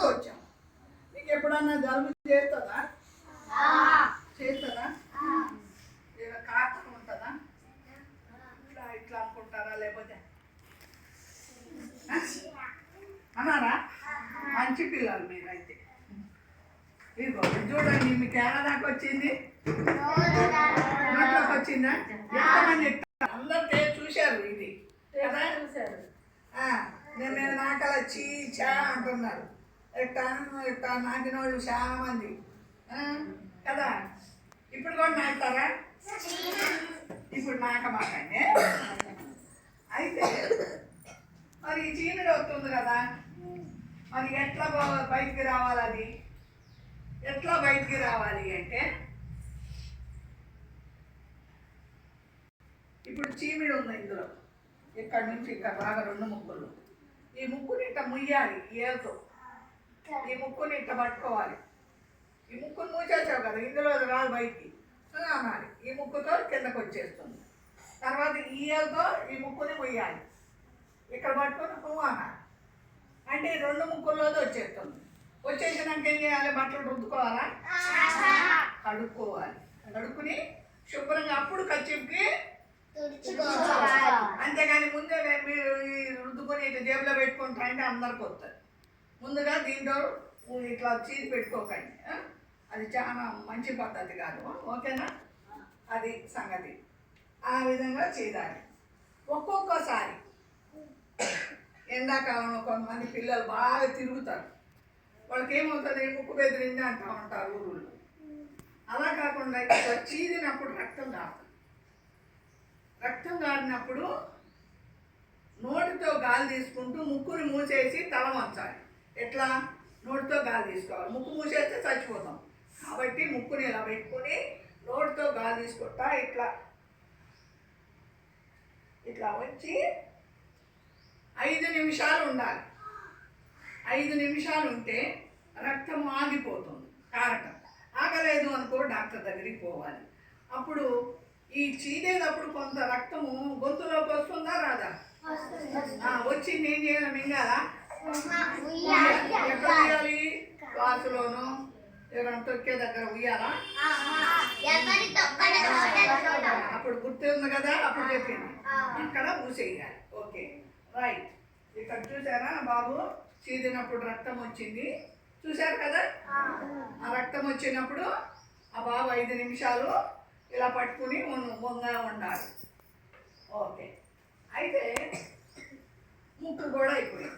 వచ్చాం నీకు ఎప్పుడన్నా జలుబు చేస్తుందా చేస్తుందా ఏదో కారణం ఉంటుందా? ఇట్లా ఇట్లా అనుకుంటారా లేకపోతే? అన్నారా? మంచి పిల్లలు మీరైతే. ఇదిగో ఇది చూడండి మీకు ఏడా దాకా వచ్చింది? నోట్లోకి వచ్చిందా? ఎంతమంది ఎట్టారు? అందరు టే- చూశారు ఇది. కదా? చూశారు. ఆ, నేను నేను నాకల చీ చా అంటున్నారు. ఎట్టా ఎట్టా నాకిన వాళ్ళు చాలా మంది కదా? ఇప్పుడు కూడా నాకుతారా ఇప్పుడు నాకమాకండి అయితే మరి ఈ చీనుడు వస్తుంది కదా? మరి ఎట్లా బయటికి రావాలి అది? ఎట్లా బయటికి రావాలి అంటే ఇప్పుడు చీమిడి ఉంది ఇందులో. ఇక్కడ నుంచి ఇక్కడ బాగా రెండు ముక్కులు. ఈ ముక్కుని ఇట్ట ముయ్యాలి ఏతో ఈ ముక్కుని ఇట్ట పట్టుకోవాలి. ఈ ముక్కుని మూసేసావు కదా ఇందులో రాదు బయటికి. అని అనాలి. ఈ ముక్కుతో కిందకు వచ్చేస్తుంది. తర్వాత ఈ ఏలతో ఈ ముక్కుని ముయ్యాలి. ఇక్కడ పట్టుకొని నువ్వు అనాలి. అంటే ఈ రెండు ముక్కుల్లోది వచ్చేస్తుంది. వచ్చేసినాక ఏం చేయాలి? బట్టలు రుద్దుకోవాలా? కడుక్కోవాలి. కడుక్కుని శుభ్రంగా అప్పుడు కచ్చిప్కి అంతేగాని ముందే మీరు ఈ రుద్దుకొని ఇట్లా జేబులో పెట్టుకుంటా అంటే అందరికి వస్తుంది ముందుగా దీంట్లో ఇట్లా చీర పెట్టుకోకండి. అది చాలా మంచి పద్ధతి కాదు. ఓకేనా? అది సంగతి. ఆ విధంగా చేయాలి. ఒక్కొక్కసారి ఎండాకాలంలో కొంతమంది పిల్లలు బాగా తిరుగుతారు. వాళ్ళకి ఏమవుతుంది ముక్కు బెదిరింది అంటూ ఉంటారు ఊళ్ళో అలా కాకుండా ఇక్కడ చీదినప్పుడు రక్తం కాదు. రక్తం కాడినప్పుడు నోటితో గాలి తీసుకుంటూ ముక్కుని మూసేసి తల వంచాలి ఎట్లా? నోటితో గాలి తీసుకోవాలి. ముక్కు మూసేస్తే చచ్చిపోతాం. కాబట్టి ముక్కుని ఇలా పెట్టుకుని నోటితో గాలి తీసుకుంటా ఇట్లా. ఇట్లా వచ్చి ఐదు నిమిషాలు ఉండాలి. ఐదు నిమిషాలు ఉంటే రక్తం ఆగిపోతుంది. కారటం ఆగలేదు అనుకో డాక్టర్ దగ్గరికి పోవాలి. అప్పుడు ఈ చీదేటప్పుడు కొంత రక్తము గొంతులోకి వస్తుందా రాదా? ఆ, వచ్చింది. ఏం చేయాలి? మింగాలా? ఎక్కడ ఉయ్యాలి క్లాసులోను ఎవరైనా తొక్కే దగ్గర ఉయ్యాలా అప్పుడు గుర్తుంది కదా అప్పుడు చెప్పింది. అక్కడ ఊసేయాలి ఓకే. రైట్ ఇక్కడ చూసారా బాబు? చీదినప్పుడు రక్తం వచ్చింది. చూశారు కదా? ఆ రక్తం వచ్చినప్పుడు ఆ బాబు ఐదు నిమిషాలు ఇలా పట్టుకుని మొంగా ఉండాలి. ఓకే. అయితే ముక్కు కూడా అయిపోయింది.